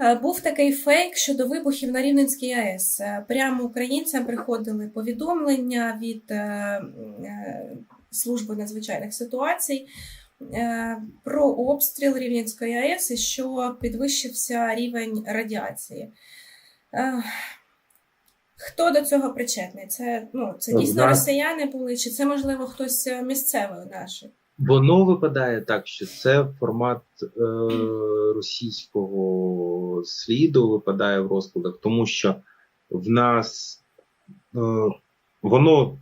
Е, Був такий фейк щодо вибухів на Рівненській АЕС. Е, Прямо українцям приходили повідомлення від е, служби надзвичайних ситуацій про обстріл Рівненської АЕС і що підвищився рівень радіації. Хто до цього причетний? Це, ну, це дійсно росіяни були, чи це, можливо, хтось місцевий наш? Воно випадає так, що це формат е, російського сліду випадає в розкладах, тому що в нас е, воно,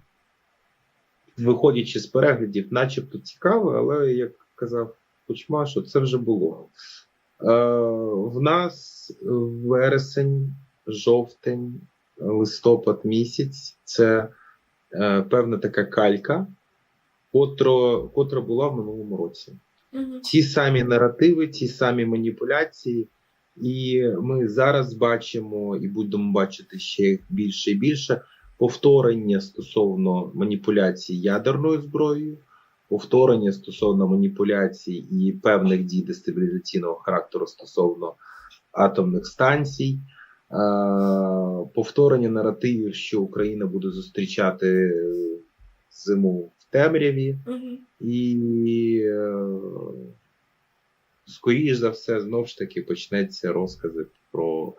виходячи з переглядів, начебто цікаве, але як казав Кучма, що це вже було. Е, в нас вересень, жовтень, листопад місяць це е, певна така калька котра, котра була в минулому році. Угу. Ті самі наративи, ті самі маніпуляції, і ми зараз бачимо і будемо бачити ще більше і більше повторення стосовно маніпуляцій ядерною зброєю, повторення стосовно маніпуляцій і певних дій дестабілізаційного характеру стосовно атомних станцій. е, Повторення наративів, що Україна буде зустрічати зиму темряві, Угу. і е, скоріш за все, знов ж таки почнеться розкази про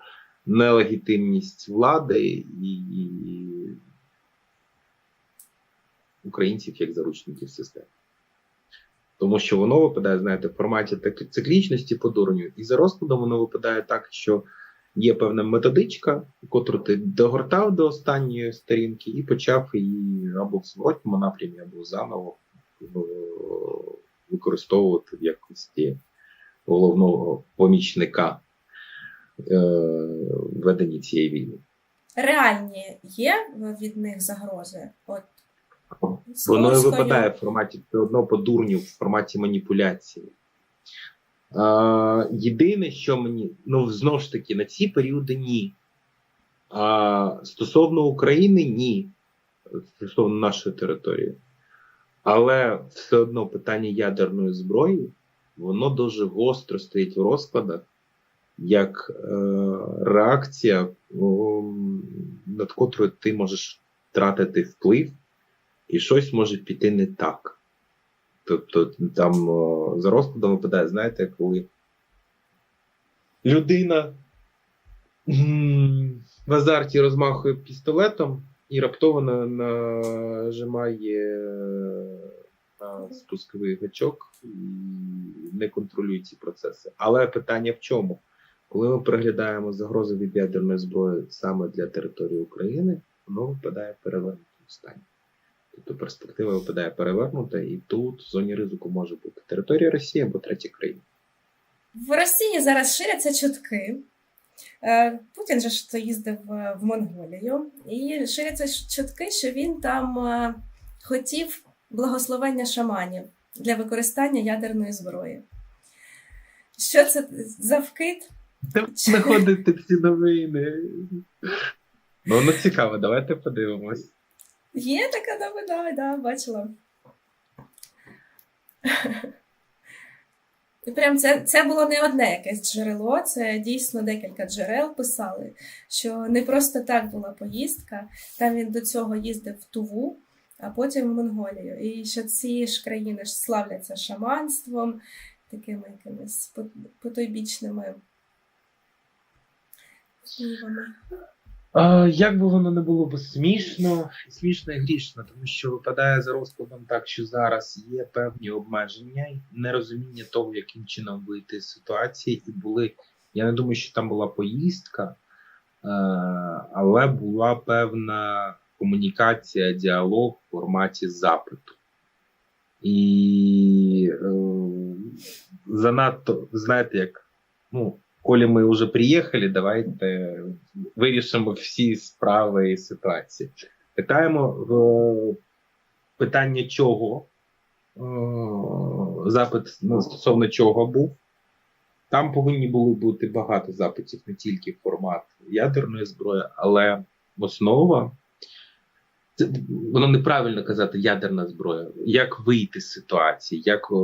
нелегітимність влади і, і українців як заручників системи. Тому що воно випадає, знаєте, в форматі циклічності по дурню, і за розкладом воно випадає так, що є певна методичка, котру ти догортав до останньої сторінки і почав її або в зворотньому напрямі, або заново е, використовувати в якості головного помічника е, в веденні цієї війни. Реальні є від них загрози? От, Воно і випадає в форматі все одно по дурню, в форматі маніпуляції. Єдине, що мені, ну знову ж таки, на ці періоди ні. А стосовно України, ні. Стосовно нашої території. Але все одно питання ядерної зброї, воно дуже гостро стоїть в розкладах, як е, реакція, над котрою ти можеш втратити вплив, і щось може піти не так. Тобто там о, за розкладом випадає, знаєте, коли людина в азарті розмахує пістолетом і раптово нажимає на спусковий гачок і не контролює ці процеси. Але питання в чому? Коли ми переглядаємо загрози від ядерної зброї саме для території України, воно випадає в перевернутому стані. Тобто перспектива випадає перевернута, і тут в зоні ризику може бути територія Росії або третя країна. В Росії зараз ширяться чутки. Е, Путін же ж то їздив е, в Монголію, і ширяться чутки, що він там е, хотів благословення шаманів для використання ядерної зброї. Що це за вкид? Де знаходити ці новини? Ну, ну цікаво, давайте подивимось. Є така новина, да, бачила. Прям це, це було не одне якесь джерело, це дійсно декілька джерел писали, що не просто так була поїздка. Там він до цього їздив в Туву, а потім в Монголію. І що ці ж країни ж славляться шаманством, такими якимись потойбічними. Як би воно не було б смішно, смішно і грішно, тому що випадає за розкладом так, що зараз є певні обмеження, нерозуміння того, яким чином вийти з ситуації, і були. Я не думаю, що там була поїздка, е, але була певна комунікація, діалог в форматі запиту. І е, занадто, знаєте, як ну, коли ми вже приїхали, давайте вирішимо всі справи і ситуації. Питаємо в питання чого, е, запит ну, стосовно чого був. Там повинні були бути багато запитів, не тільки формат ядерної зброї, але основа. Це, воно неправильно казати ядерна зброя. Як вийти з ситуації, як о,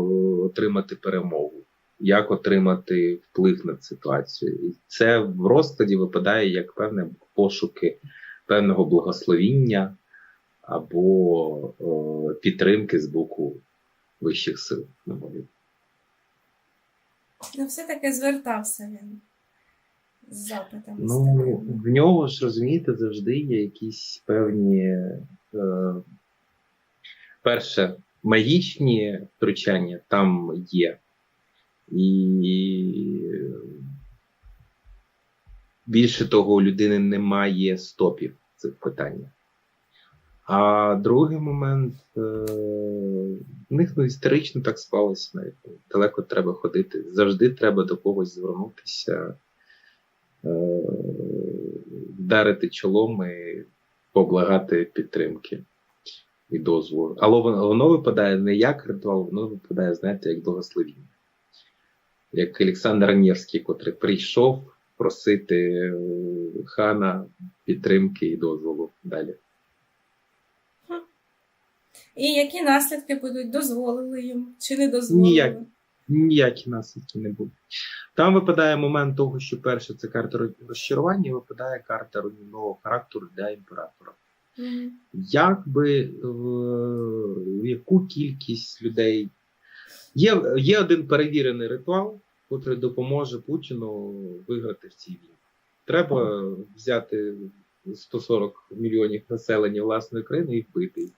отримати перемогу. Як отримати вплив на ситуацію. І це в розкладі випадає як певне пошуки певного благословіння або е, підтримки з боку вищих сил. Ну, все-таки звертався він з запитами. Ну, в нього ж розумієте, завжди є якісь певні, е, перше, магічні втручання там є. І більше того, у людини немає стопів цих питаннях. А другий момент, е, в них ну, історично так склалося навіть. Далеко треба ходити. Завжди треба до когось звернутися е, вдарити чолом і поблагати підтримки і дозволу. Але воно випадає не як ритуал, воно випадає, знаєте, як благословіння. Як Олександр Невський, котрий прийшов просити е, хана підтримки і дозволу далі. І які наслідки будуть? Дозволили їм чи не дозволили? Ніяк. Ніякі наслідки не будуть. Там випадає момент того, що перше це карта розчарування, і випадає карта руйнівного характеру для імператора. Мгм. Як би е, яку кількість людей. Є, є один перевірений ритуал, який допоможе Путіну виграти в цій війні. Треба взяти 140 мільйонів населення власної країни і вбити їх.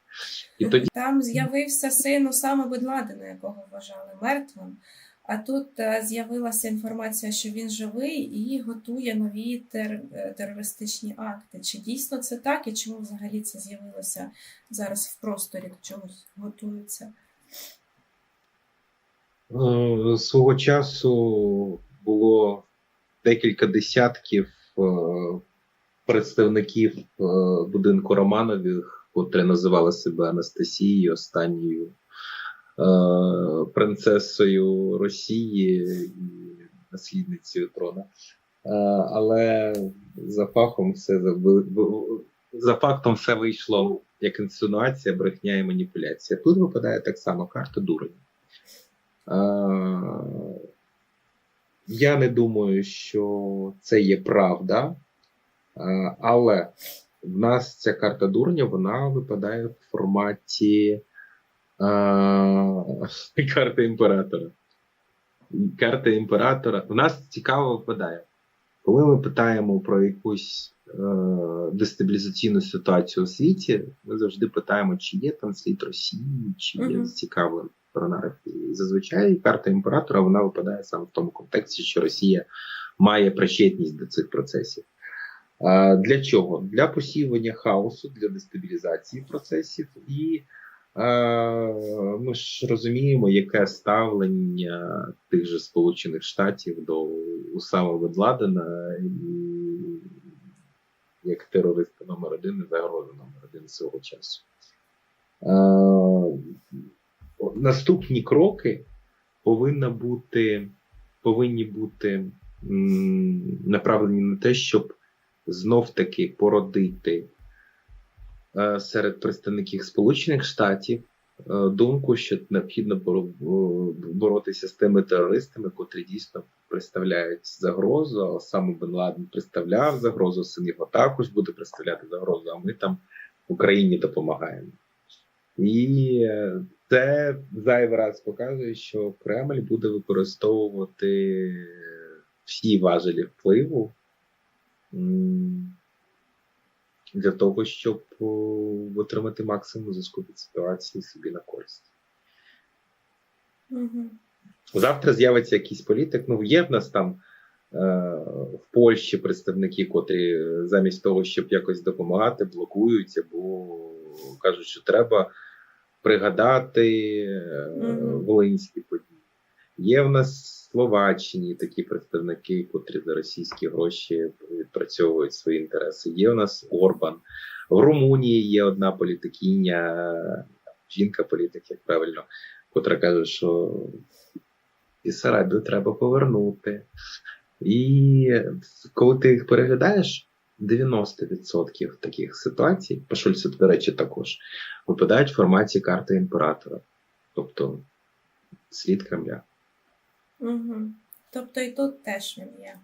І тоді Там з'явився син Осама Бен Ладена, якого вважали мертвим. А тут е, з'явилася інформація, що він живий і готує нові тер- е, терористичні акти. Чи дійсно це так, і чому взагалі це з'явилося зараз в просторі до чогось готується? Е, Свого часу було декілька десятків е, представників е, будинку Романових, котрі називали себе Анастасією, останньою принцесою Росії і наслідницею трона. Але за фахом все за фактом все вийшло як інсинуація, брехня і маніпуляція. Тут випадає так само карта дурень. Я не думаю, що це є правда, але в нас ця карта дурня вона випадає в форматі карти імператора. Карта імператора. У нас цікаво випадає. Коли ми питаємо про якусь е, дестабілізаційну ситуацію у світі, ми завжди питаємо, чи є там слід Росії, чи є Мгм. Зацікавлена сторона І зазвичай карта імператора вона випадає саме в тому контексті, що Росія має причетність до цих процесів. Для чого? Для посівання хаосу, для дестабілізації процесів, і ми ж розуміємо, яке ставлення тих же Сполучених Штатів до Усама Бен як терориста номер один і загроза номер один свого часу. Е, наступні кроки повинні бути, повинні бути направлені на те, щоб знов таки породити е, серед представників Сполучених Штатів е, думку, що необхідно боро- боротися з тими терористами, котрі дійсно представляють загрозу. А саме Бен Ладен представляв загрозу, син його також буде представляти загрозу, а ми там в Україні допомагаємо. І е, це зайвий раз показує, що Кремль буде використовувати всі важелі впливу для того, щоб отримати максимум зв'язку від ситуації собі на користь. Мгм. Завтра з'явиться якийсь політик. Ну, є в нас там е, в Польщі представники, котрі е, замість того, щоб якось допомагати, блокують або кажуть, що треба пригадати Мгм. волинські події. Є в нас в Словаччині такі представники, котрі за російські гроші відпрацьовують свої інтереси. Є у нас Орбан. В Румунії є одна політикиня, жінка-політик, як правильно, котра каже, що Бісарабію треба повернути. І коли ти їх переглядаєш, 90% таких ситуацій, по Шульцу, до речі, також випадають в форматі карти імператора, тобто слід Кремля. Угу. Тобто і тут теж він є.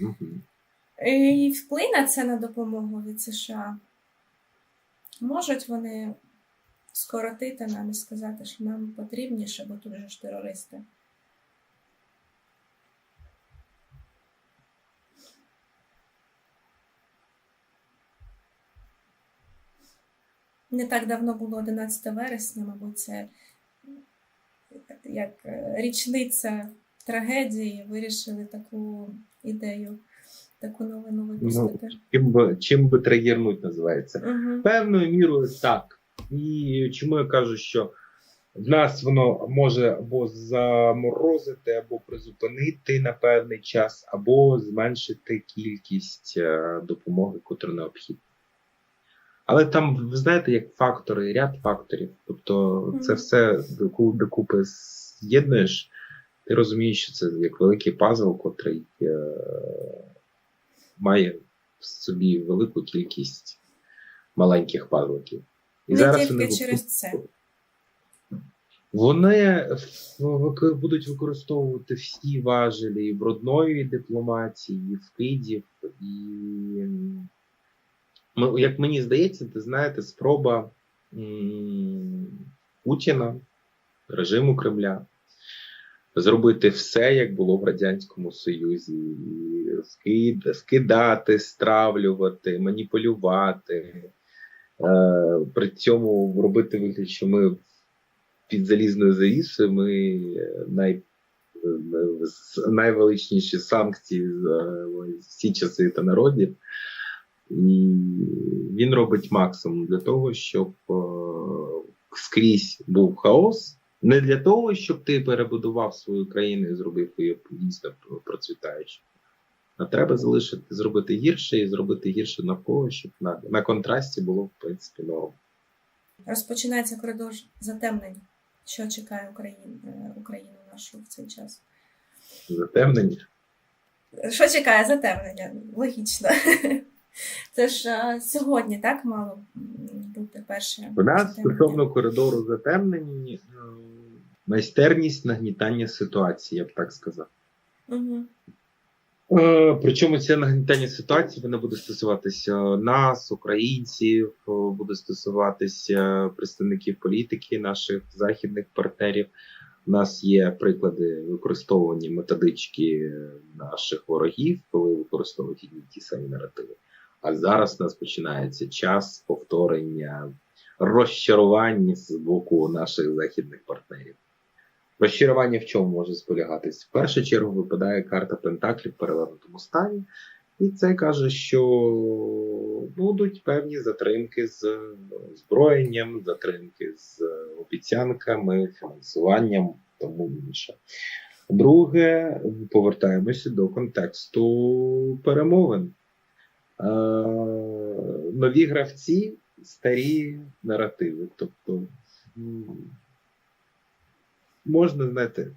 Мгм. І вплине це на допомогу від США. Можуть вони скоротити нам і сказати, що нам потрібніше, бо тут же ж терористи. Не так давно було 11 вересня, мабуть, це як е, річниця трагедії, вирішили таку ідею, таку новину випустити. Чим би, чим би тригернуть називається. Угу. Певною мірою так. І чому я кажу, що в нас воно може або заморозити, або призупинити на певний час, або зменшити кількість е, допомоги, котра необхідна. Але там, ви знаєте, як фактори, ряд факторів. Тобто це все доку- докупи з'єднуєш, ти розумієш, що це як великий пазл, котрий е, має в собі велику кількість маленьких пазликів. І Не зараз тільки вони через це. Вони будуть використовувати всі важелі і брудної дипломатії, і вкидів, і як мені здається, ти знаєте, спроба Путіна, режиму Кремля, зробити все, як було в Радянському Союзі, скид- скидати, стравлювати, маніпулювати. Е, при цьому робити вигляд, що ми під залізною завісою, ми е, най, е, найвеличніші санкції за всі часи та народів. І він робить максимум для того, щоб е, скрізь був хаос. Не для того, щоб ти перебудував свою країну і зробив її дійсно процвітаючою. А треба залишити, зробити гірше і зробити гірше навколо, щоб на, на контрасті було, в принципі, норм. Розпочинається коридор затемнень, що чекає Україну, Україну нашу в цей час. Затемнення. Що чекає затемнення? Логічно. Це ж а, сьогодні так мало бути перше. У нас стосовно коридору затемнень е, майстерність нагнітання ситуації, я б так сказав. Угу. Е, Причому це нагнітання ситуації воно буде стосуватися нас, українців, е, буде стосуватися представників політики, наших західних партнерів. У нас є приклади використовування методички наших ворогів, коли використовують одні ті самі наративи. А зараз у нас починається час повторення розчарування з боку наших західних партнерів. Розчарування в чому може зберігатись? В першу чергу випадає карта Пентаклів в перевернутому стані, і це каже, що будуть певні затримки з зброєнням, затримки з обіцянками, фінансуванням, тому інше. Друге, повертаємося до контексту перемовин. Е, нові гравці, старі наративи. Тобто можна, знаєте,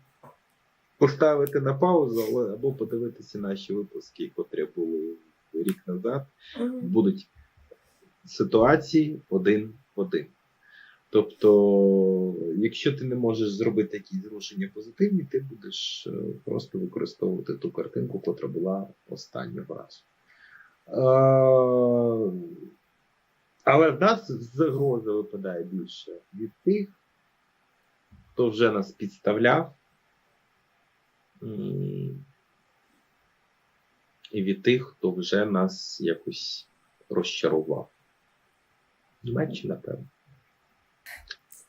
поставити на паузу, але або подивитися наші випуски, котрі були рік назад, будуть ситуації один в один. Тобто, якщо ти не можеш зробити якісь зрушення позитивні, ти будеш е, просто використовувати ту картинку, котра була останнього разу. Е, Але в нас загроза випадає більше від тих, хто вже нас підставляв, і від тих, хто вже нас якось розчарував. Менше, напевно.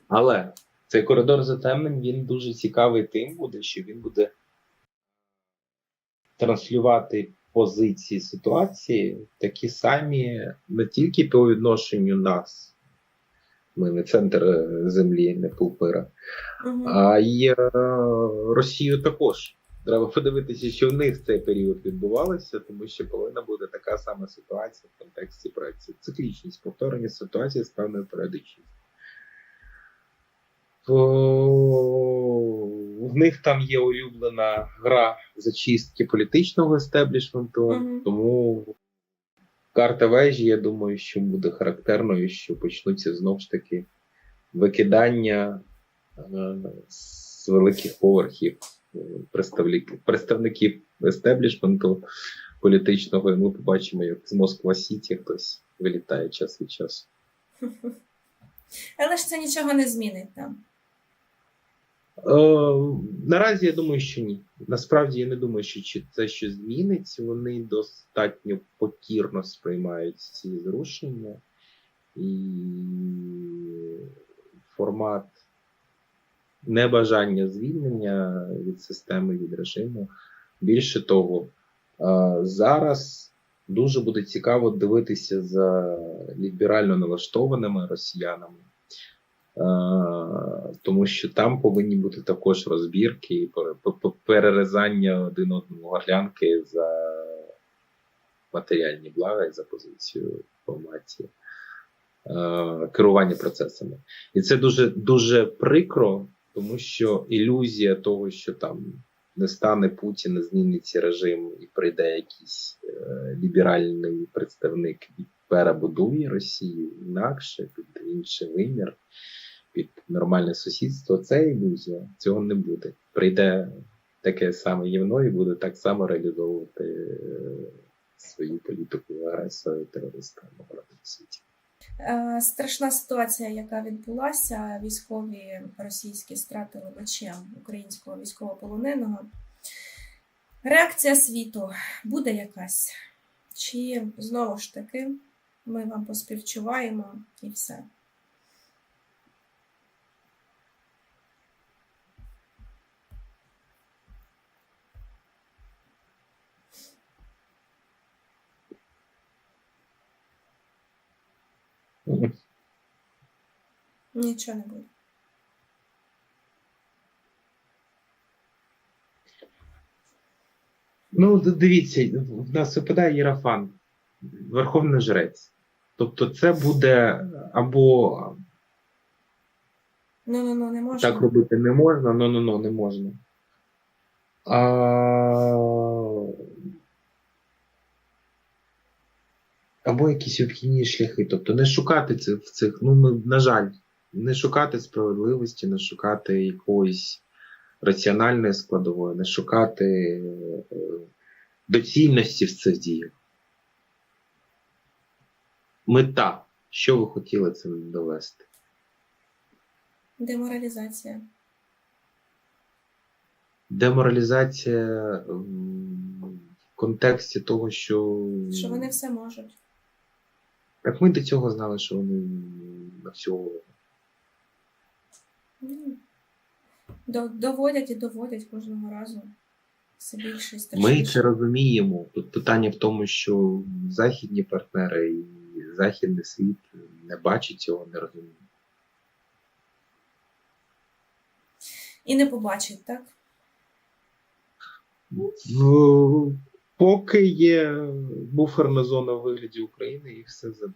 Але цей коридор затемнень він дуже цікавий тим буде, що він буде транслювати позиції ситуації такі самі не тільки по відношенню нас. Ми не центр е, землі, не пулпира, Угу. а й е, Росію також. Треба подивитися, що в них в цей період відбувалося, тому що повинна бути така сама ситуація в контексті проєктів. Циклічність, повторення ситуації з певною періодичністю. В них там є улюблена гра зачистки політичного естеблішменту, Мгм. тому карта вежі, я думаю, що буде характерною, що почнуться знову ж таки викидання е, з великих поверхів представників, представників естеблішменту політичного, і ми побачимо, як з Москва Сіті хтось вилітає час від часу. Але ж це нічого не змінить нам. Е, наразі я думаю, що ні. Насправді я не думаю, що чи це щось зміниться. Вони достатньо покірно сприймають ці зрушення, і формат небажання звільнення від системи, від режиму. Більше того, е, зараз дуже буде цікаво дивитися за ліберально налаштованими росіянами. Е, тому що там повинні бути також розбірки і перерізання один одному горлянки за матеріальні блага і за позицію форматі е, керування процесами. І це дуже дуже прикро, тому що ілюзія того, що там не стане Путін, не зміниться режим і прийде якийсь е, ліберальний представник і перебудує Росію інакше під інший вимір під нормальне сусідство, це ілюзія. Цього не буде. Прийде таке саме гівно і буде так само реалізовувати е, свою політику агресора і терориста на проти світі. Е, Страшна ситуація, яка відбулася, військові російські стратили мечем українського військовополоненого. Реакція світу буде якась? Чи знову ж таки ми вам поспівчуваємо і все? Нічого не буде. Ну, дивіться, в нас випадає Єрафан, Верховний Жрець. Тобто, це буде або Ну ну ну не можна. так робити не можна, ну ну ну не можна. А... Або якісь обхідні шляхи. Тобто не шукати це в цих, ну, ми, на жаль, не шукати справедливості, не шукати якоїсь раціональної складової, не шукати е, доцільності в цих діях. Мета. Що ви хотіли цим довести? Деморалізація. деморалізація в контексті того, що, Що вони все можуть. Так ми до цього знали, що вони на всього. Ну, Доводять і доводять кожного разу. Все більше і Ми це розуміємо. Тут питання в тому, що західні партнери і західний світ не бачить цього, не розуміє. І не побачить, так? В- Поки є буферна зона в вигляді України, їх все в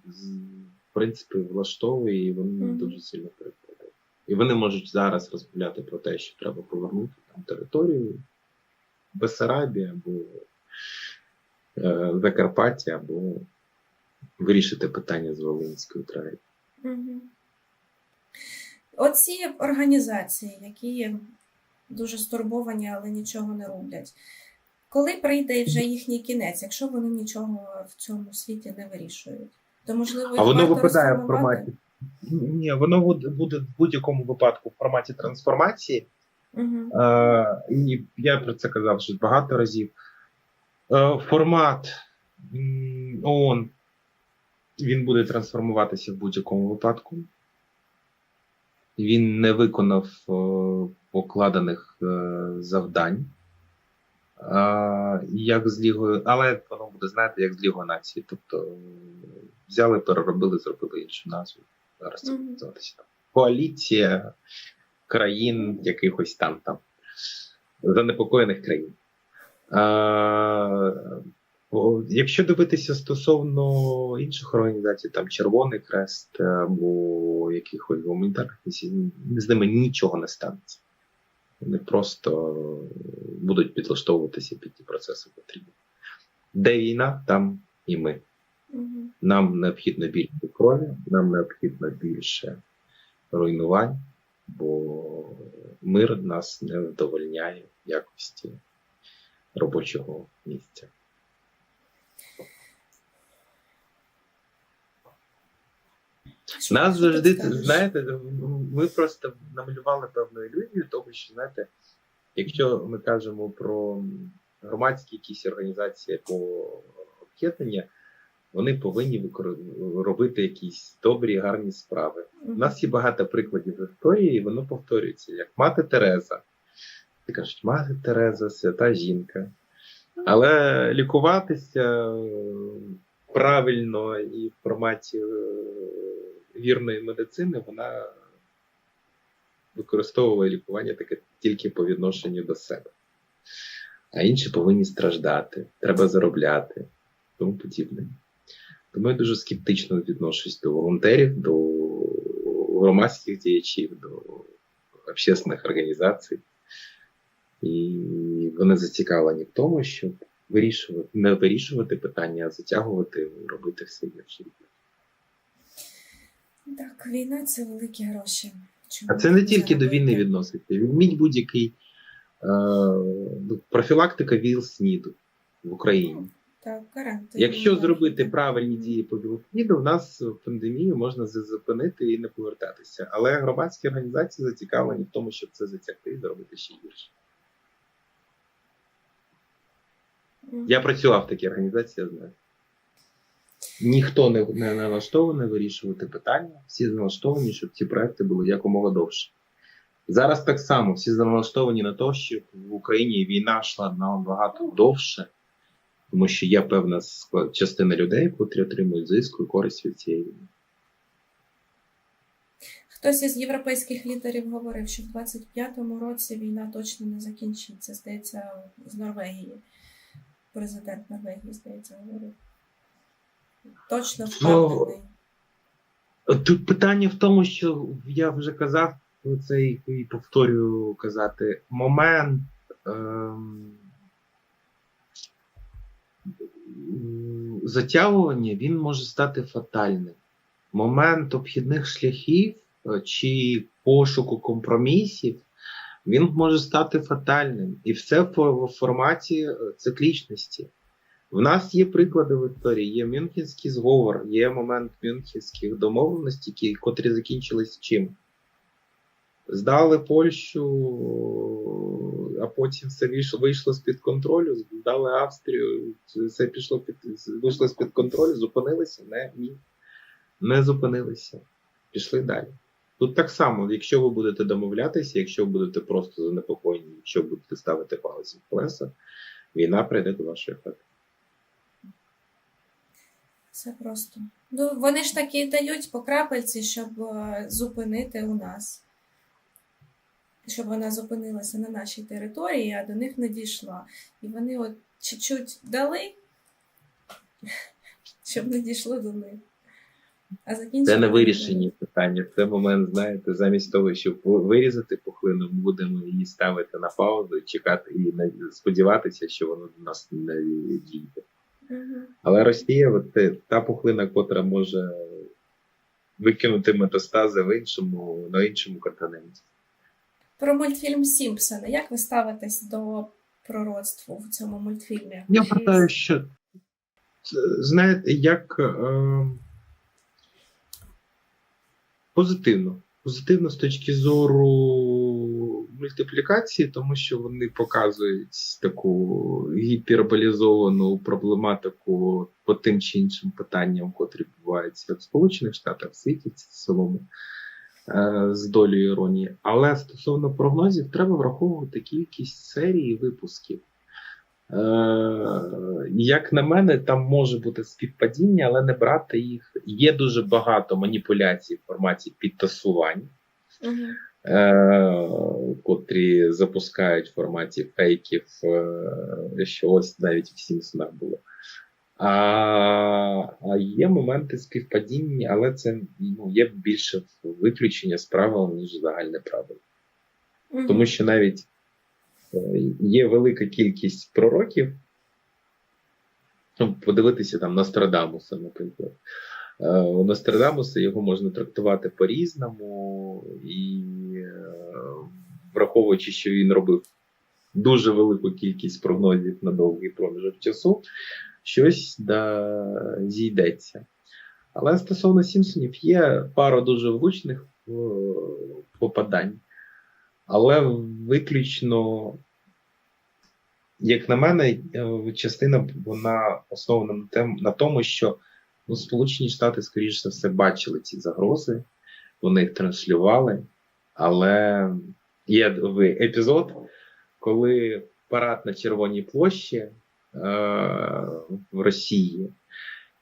принципі влаштовує, і вони Мгм. дуже сильно перекладають. І вони можуть зараз розмовляти про те, що треба повернути там територію Бесарабії або е, Закарпаття, або вирішити питання з Волинською. Угу. Оці організації, які дуже стурбовані, але нічого не роблять. Коли прийде вже їхній кінець, якщо вони нічого в цьому світі не вирішують, то можливо А воно випадає в форматі. Ні, воно буде- в будь-якому випадку в форматі трансформації. Угу. Е, і я про це казав вже багато разів. Е, формат ООН він буде трансформуватися в будь-якому випадку. Він не виконав е, покладених е, завдань. Е, як з Лігою, але воно буде, знаєте, як з Лігою нації. Тобто е, взяли, переробили, зробили іншу назву. Зараз це буде називатися там. Коаліція країн якихось там там занепокоєних країн. А, якщо дивитися стосовно інших організацій, там Червоний Хрест або якихось гуманітарних місій, з ними нічого не станеться. Вони просто будуть підлаштовуватися під ті процеси потрібні. Де війна, там і ми. Угу. Нам необхідно більше крові, нам необхідно більше руйнувань, бо мир нас не вдовольняє якості робочого місця. Нас завжди, знаєте, ми просто намалювали певну ілюзію, того, що знаєте, якщо ми кажемо про громадські якісь організації або об'єднання, вони повинні викор- робити якісь добрі, гарні справи. У нас є багато прикладів в історії, і воно повторюється, як мати Тереза. Ти кажуть, мати Тереза, свята жінка. Але лікуватися правильно і в форматі е, вірної медицини вона використовувала лікування таке тільки по відношенню до себе. А інші повинні страждати, треба заробляти, тому подібне. Тому я дуже скептично відношусь до волонтерів, до громадських діячів, до общественних організацій. І вони зацікавлені в тому, щоб вирішувати, не вирішувати питання, а затягувати, робити все гірше. Так, війна це великі гроші. Чому А це не тільки до заробити? війни відноситься. Візьміть будь-який е, ну, профілактика ВІЛ СНІДу в Україні. Так, карантин. Якщо зробити правильні дії по ВІЛ-СНІДу, в нас пандемію можна зупинити і не повертатися. Але громадські організації зацікавлені в тому, щоб це затягти і зробити ще гірше. Я працював в такій організації, я знаю. Ніхто не, не налаштований вирішувати питання, всі налаштовані, щоб ці проекти були якомога довше. Зараз так само всі налаштовані на те, що в Україні війна йшла набагато довше, тому що є певна частина людей, котрі отримують зиску і користь від цієї війни. Хтось із європейських лідерів говорив, що в 25-му році війна точно не закінчиться. Здається, з Норвегії. Президент Норвегії, здається, говорив. Точно впевнений. Тут питання в тому, що я вже казав це і повторюю казати. Момент ем, затягування він може стати фатальним. Момент обхідних шляхів е, чи пошуку компромісів він може стати фатальним. І все в в форматі е, циклічності. В нас є приклади в історії, є Мюнхенський зговор, є момент Мюнхенських домовленостей, котрі закінчились чим? Здали Польщу, а потім все вийшло, з-під контролю, здали Австрію, все пішло під вийшло з-під контролю, зупинилися? Не, ні. Не зупинилися. Пішли далі. Тут так само, якщо ви будете домовлятися, якщо ви будете просто занепокоєні, якщо будете ставити палець в колеса, війна прийде до вашої хати. Це просто. Ну, вони ж таки дають по крапельці, щоб е, зупинити у нас. Щоб вона зупинилася на нашій території, а до них не дійшла. І вони от чуть-чуть дали, щоб не дійшло до них. А закінчили. Це не вирішені питання. Це момент, знаєте, замість того, щоб вирізати пухлину, ми будемо її ставити на паузу, чекати і сподіватися, що воно до нас не дійде. Але Росія, от та пухлина, котра може викинути метастази в іншому, на іншому континенті. Про мультфільм Сімпсони. Як ви ставитесь до пророцтву в цьому мультфільмі? Я Чи- вважаю, що знаєте, як е, позитивно. Позитивно з точки зору мультиплікації, тому що вони показують таку гіперболізовану проблематику по тим чи іншим питанням, котрі відбуваються в Сполучених Штатах, в світі в цілому е, з долею іронії. Але стосовно прогнозів, треба враховувати кількість серій випусків. Е, як на мене, там може бути співпадіння, але не брати їх. Є дуже багато маніпуляцій в форматі підтасувань, Мгм. Е, котрі запускають в форматі фейків, е, що ось навіть в Сімпсонах було. А, а є моменти співпадіння, але це ну, є більше виключення з правил, ніж загальне правило. Мгм. Тому що навіть е, є велика кількість пророків. Ну, подивитися там Нострадамуса, наприклад. У Нострадамуса його можна трактувати по-різному, і враховуючи, що він робив дуже велику кількість прогнозів на довгий проміжок часу, щось да, зійдеться. Але стосовно Сімпсонів є пара дуже влучних е, попадань. Але виключно, як на мене, е, частина вона основана на, тому, що ну, Сполучені Штати, скоріш за все, бачили ці загрози, вони їх транслювали. Але є епізод, коли парад на Червоній площі е, в Росії,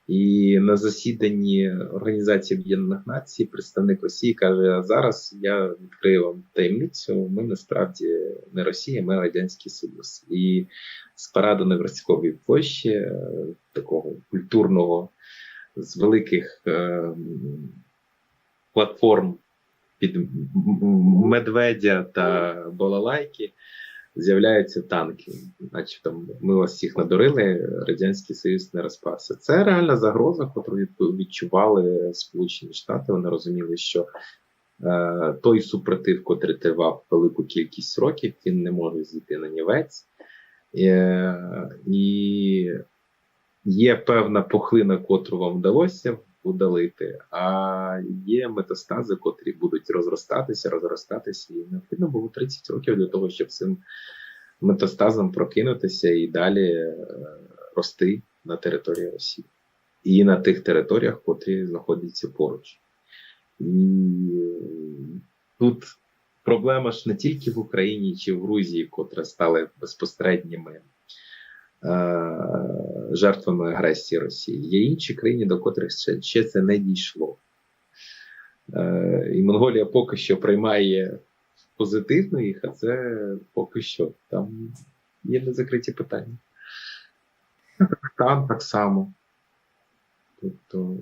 і на засіданні Організації Об'єднаних Націй представник Росії каже: зараз я відкрию вам таємницю. Ми насправді не Росія, ми Радянський Союз. І з параду на Верськовій площі е, такого культурного з великих е, платформ під медведя та балалайки з'являються танки. Начебто ми вас всіх надурили, Радянський Союз не розпався. Це реальна загроза, яку відчували Сполучені Штати. Вони розуміли, що е, той супротив, котрий тривав велику кількість років, він не може зійти на нівець. Е, і є певна пухлина, котру вам вдалося удалити, а є метастази, котрі будуть розростатися, розростатися, і необхідно було 30 років для того, щоб цим метастазом прокинутися і далі е, рости на території Росії і на тих територіях, котрі знаходяться поруч. І е, тут проблема ж не тільки в Україні чи в Грузії, котре стали безпосередніми е, жертвами агресії Росії. Є інші країни, до котрих ще, ще це не дійшло. Е, і Монголія поки що приймає позитивно їх, а це поки що там є незакриті питання. Там так само. Тобто